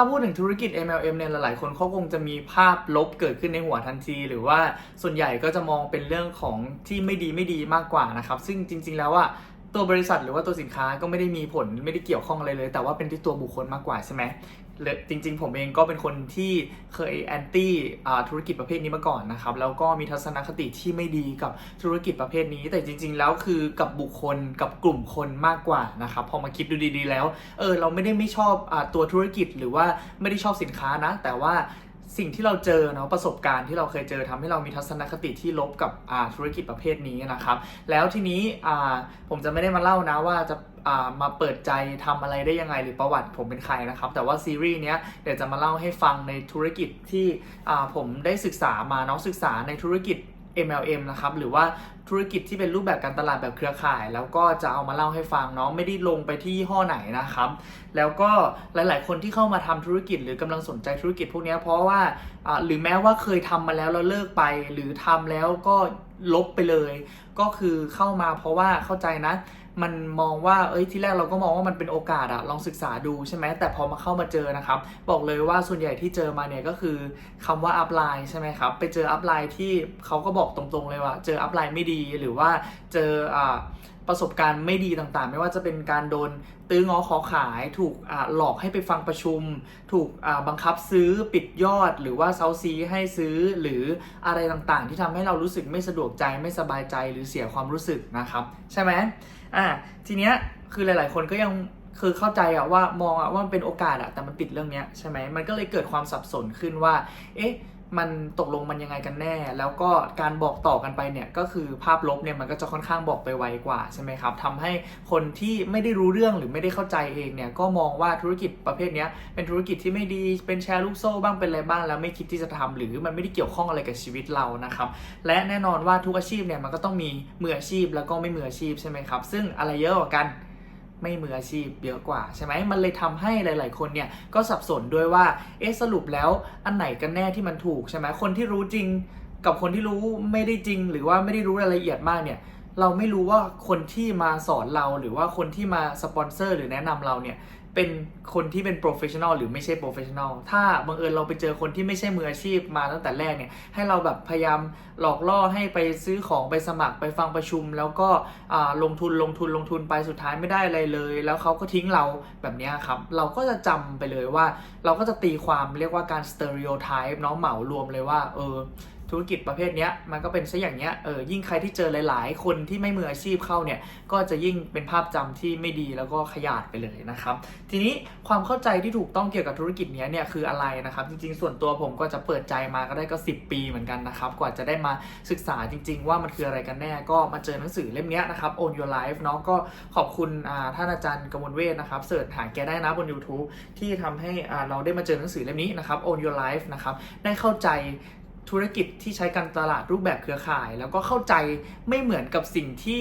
าพูดถึงธุรกิจ MLM เนี่ยหลายๆ คนเขาคงจะมีภาพลบเกิดขึ้นในหัวทันที หรือว่าส่วนใหญ่ก็จะมองเป็นเรื่องของที่ไม่ดีไม่ดีมากกว่านะครับ ซึ่งจริง ๆ แล้วอะตัวบริษัทหรือว่าตัวสินค้าก็ไม่ได้มีผลไม่ได้เกี่ยวข้องอะไรเลย แต่ว่าเป็นที่ตัวบุคคลมากกว่าใช่ไหม จริงๆ ผมเองก็เป็นคนที่เคยแอนตี้ธุรกิจประเภทนี้มาก่อนนะครับ แล้วก็มีทัศนคติที่ไม่ดีกับธุรกิจประเภทนี้ แต่จริง ๆ แล้วคือกับบุคคลกับกลุ่มคนมากกว่านะครับ พอมาคิดดูดีๆ แล้ว เออ เราไม่ได้ไม่ชอบอตัวธุรกิจหรือว่าไม่ได้ชอบสินค้านะ แต่ว่า สิ่งที่เราเจอเนาะประสบการณ์ที่เราเคยเจอทำให้เรามีทัศนคติที่ลบกับธุรกิจประเภทนี้นะครับ แล้วทีนี้ผมจะไม่ได้มาเล่านะว่าจะามาเปิดใจทำอะไรได้ยังไงหรือประวัติผมเป็นใครนะครับ แต่ว่าซีรีส์เนี้ยเดี๋ยวจะมาเล่าให้ฟังในธุรกิจที่ผมได้ศึกษามาเนาะศึกษาในธุรกิจ MLM นะครับหรือว่าธุรกิจที่เป็นรูปแบบการตลาดแบบเครือข่าย แล้วก็จะเอามาเล่าให้ฟังเนาะไม่ได้ลงไปที่ยี่ห้อไหนนะครับ แล้วก็หลาย ๆ คนที่เข้ามาทำธุรกิจหรือกำลังสนใจธุรกิจพวกนี้เพราะว่าหรือแม้ว่าเคยทำมาแล้วแล้วเลิกไป หรือทำแล้วก็ ลบไปเลย ก็คือเข้ามาเพราะว่าเข้าใจนะ มันมองว่าเอ้ยที่แรกเราก็มองว่ามันเป็นโอกาสอะลองศึกษาดูใช่ไหมแต่พอมาเข้ามาเจอนะครับ บอกเลยว่าส่วนใหญ่ที่เจอมาเนี่ยก็คือคำว่าอัพไลน์ใช่ไหมครับ ไปเจออัพไลน์ที่เขาก็บอกตรงๆเลยว่า เจออัพไลน์ไม่ดีหรือว่าเจออ่า ประสบการณ์ไม่ดีต่างๆ ไม่ว่าจะเป็นการโดนตื้องอขอขาย ถูกหลอกให้ไปฟังประชุม ถูกบังคับซื้อปิดยอด หรือว่าเซาซีให้ซื้อหรืออะไรต่างๆ ที่ทำให้เรารู้สึกไม่สะดวกใจไม่สบายใจหรือเสียความรู้สึกนะครับ ใช่ไหมอ่าทีเนี้ยคือหลายๆ คนก็ยังคือเข้าใจอะว่ามองอะว่ามันเป็นโอกาสอะแต่มันติดเรื่องเนี้ยใช่ไหมมันก็เลยเกิดความสับสนขึ้นว่า เอ๊ะ มันตกลงมันยังไงกันแน่ แล้วก็การบอกต่อกันไปเนี่ยก็คือภาพลบเนี่ยมันก็จะค่อนข้างบอกไปไวกว่าใช่ไหมครับทำให้คนที่ไม่ได้รู้เรื่องหรือไม่ได้เข้าใจเองเนี่ยก็มองว่าธุรกิจประเภทนี้เป็นธุรกิจที่ไม่ดีเป็นแชร์ลูกโซ่บ้างเป็นอะไรบ้างแล้วไม่คิดที่จะทำหรือมันไม่ได้เกี่ยวข้องอะไรกับชีวิตเรานะครับและแน่นอนว่าทุกอาชีพเนี่ยมันก็ต้องมีมืออาชีพแล้วก็ไม่มืออาชีพใช่ไหมครับซึ่งอะไรเยอะกว่ากัน ไม่มืออาชีพเยอะกว่าใช่ไหมมันเลยทำให้หลาย ๆ คนเนี่ยก็สับสนด้วยว่าเอ๊ะสรุปแล้วอันไหนกันแน่ที่มันถูกใช่ไหมคนที่รู้จริงกับคนที่รู้ไม่ได้จริง หรือว่าไม่ได้รู้รายละเอียดมากเนี่ยเราไม่รู้ว่าคนที่มาสอนเราหรือว่าคนที่มาสปอนเซอร์หรือแนะนำเราเนี่ย เป็นคนที่เป็นโปรเฟชชั่นอลหรือไม่ใช่โปรเฟชชั่นอลถ้าบังเอิญเราไปเจอคนที่ไม่ใช่มืออาชีพมาตั้งแต่แรกเนี่ย ให้เราแบบพยายามหลอกล่อให้ไปซื้อของไปสมัครไปฟังประชุม แล้วก็อ่าลงทุนลงทุนลงทุนไปสุดท้ายไม่ได้อะไรเลย แล้วเขาก็ทิ้งเราแบบเนี้ยครับ เราก็จะจำไปเลยว่า เราก็จะตีความเรียกว่าการสเตอริโอไทป์เนาะเหมารวมเลยว่าเออ ธุรกิจประเภทนี้มันก็เป็นซะอย่างเนี้ยเออยิ่งใครที่เจอหลาย ๆ คนที่ไม่มืออาชีพเข้าเนี่ยก็จะยิ่งเป็นภาพจำที่ไม่ดีแล้วก็ขยาดไปเลยนะครับ ทีนี้ความเข้าใจที่ถูกต้องเกี่ยวกับธุรกิจเนี้ยเนี่ยคืออะไรนะครับ จริง ๆ ส่วนตัวผมก็จะเปิดใจมาก็ได้ก็ 10 ปีเหมือนกันนะครับ กว่าจะได้มาศึกษาจริง ๆ ว่ามันคืออะไรกันแน่ก็มาเจอหนังสือเล่มนี้นะครับ Own Your Life เนาะก็ขอบคุณท่านอาจารย์กมลเวทนะครับเสิร์ชหาแกได้นะบน YouTube ที่ทำให้เราได้มาเจอหนังสือเล่มนี้นะครับ Own Your Life นะครับได้เข้าใจ ธุรกิจที่ใช้การตลาดรูปแบบเครือข่าย แล้วก็เข้าใจไม่เหมือนกับสิ่งที่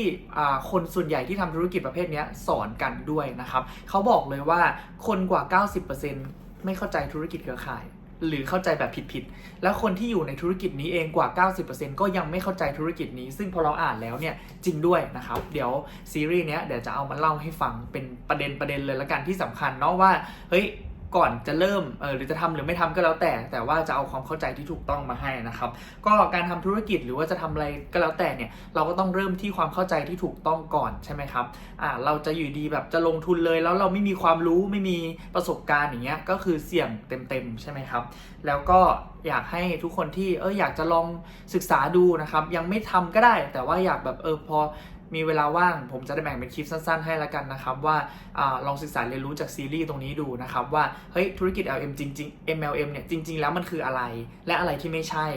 คนส่วนใหญ่ที่ทำธุรกิจประเภทนี้สอนกันด้วยนะครับเขาบอกเลยว่าคนกว่า 90%ไม่เข้าใจธุรกิจเครือข่าย หรือเข้าใจแบบผิดๆแล้วคนที่อยู่ในธุรกิจนี้เองกว่า 90%ก็ยังไม่เข้าใจธุรกิจนี้ ซึ่งพอเราอ่านแล้วเนี่ยจริงด้วยนะครับ เดี๋ยวซีรีส์เนี้ยเดี๋ยวจะเอามาเล่าให้ฟังเป็นประเด็นประเด็นเลยละกันที่สำคัญเนาะว่าเฮ้ย ก่อนจะเริ่มเออหรือจะทำหรือไม่ทำก็แล้วแต่ แต่ว่าจะเอาความเข้าใจที่ถูกต้องมาให้นะครับ ก็การทำธุรกิจหรือว่าจะทำอะไรก็แล้วแต่เนี่ยเราก็ต้องเริ่มที่ความเข้าใจที่ถูกต้องก่อนใช่ไหมครับอ่าเราจะอยู่ดีแบบจะลงทุนเลย แล้วเราไม่มีความรู้ไม่มีประสบการณ์อย่างเงี้ยก็คือเสี่ยงเต็มๆใช่ไหมครับ แล้วก็อยากให้ทุกคนที่เอออยากจะลองศึกษาดูนะครับ ยังไม่ทำก็ได้ แต่ว่าอยากแบบเออพอ มีเวลาว่างผมจะได้แบ่งเป็นคลิปสั้นๆ ให้แล้วกันนะครับ ว่าอลองศึกษาเรียนรู้จากซีรีส์ตรงนี้ดูนะครับ ว่าเฮ้ยธุรกิจ LM จริงๆ MLM เนี่ยจริง ๆ แล้วมันคืออะไร และอะไรที่ไม่ใช่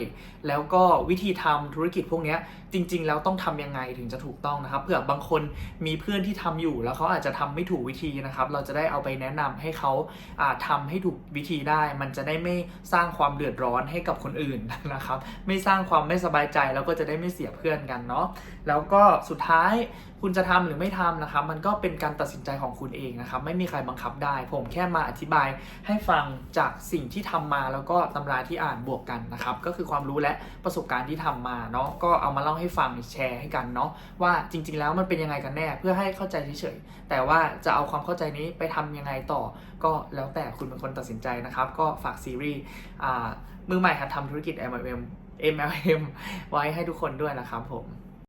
แล้วก็วิธีทำธุรกิจพวกนี้จริง ๆ แล้วต้องทำยังไงถึงจะถูกต้องนะครับเผื่อบางคนมีเพื่อนที่ทำอยู่ แล้วเขาอาจจะทำไม่ถูกวิธีนะครับ เราจะได้เอาไปแนะนำให้เขาอ่าทำให้ถูกวิธีได้ มันจะได้ไม่สร้างความเดือดร้อนให้กับคนอื่นนะครับ ไม่สร้างความไม่สบายใจแล้วก็จะได้ไม่เสียเพื่อนกันเนาะแล้วก็สุดท้ายท้ายคุณจะทำหรือไม่ทำนะครับ มันก็เป็นการตัดสินใจของคุณเองนะครับ ไม่มีใครบังคับได้ ผมแค่มาอธิบายให้ฟังจากสิ่งที่ทำมาแล้วก็ตำราที่อ่านบวกกันนะครับ ก็คือความรู้และประสบการณ์ที่ทำมาเนาะก็เอามาเล่าให้ฟังแชร์ให้กันเนาะว่าจริง ๆ แล้วมันเป็นยังไงกันแน่ เพื่อให้เข้าใจเฉยๆแต่ว่าจะเอาความเข้าใจนี้ไปทำยังไงต่อ ก็แล้วแต่คุณเป็นคนตัดสินใจนะครับ ก็ฝากซีรีส์มือใหม่หัดทำธุรกิจ MLM MLM ไว้ให้ทุกคนด้วยนะครับผม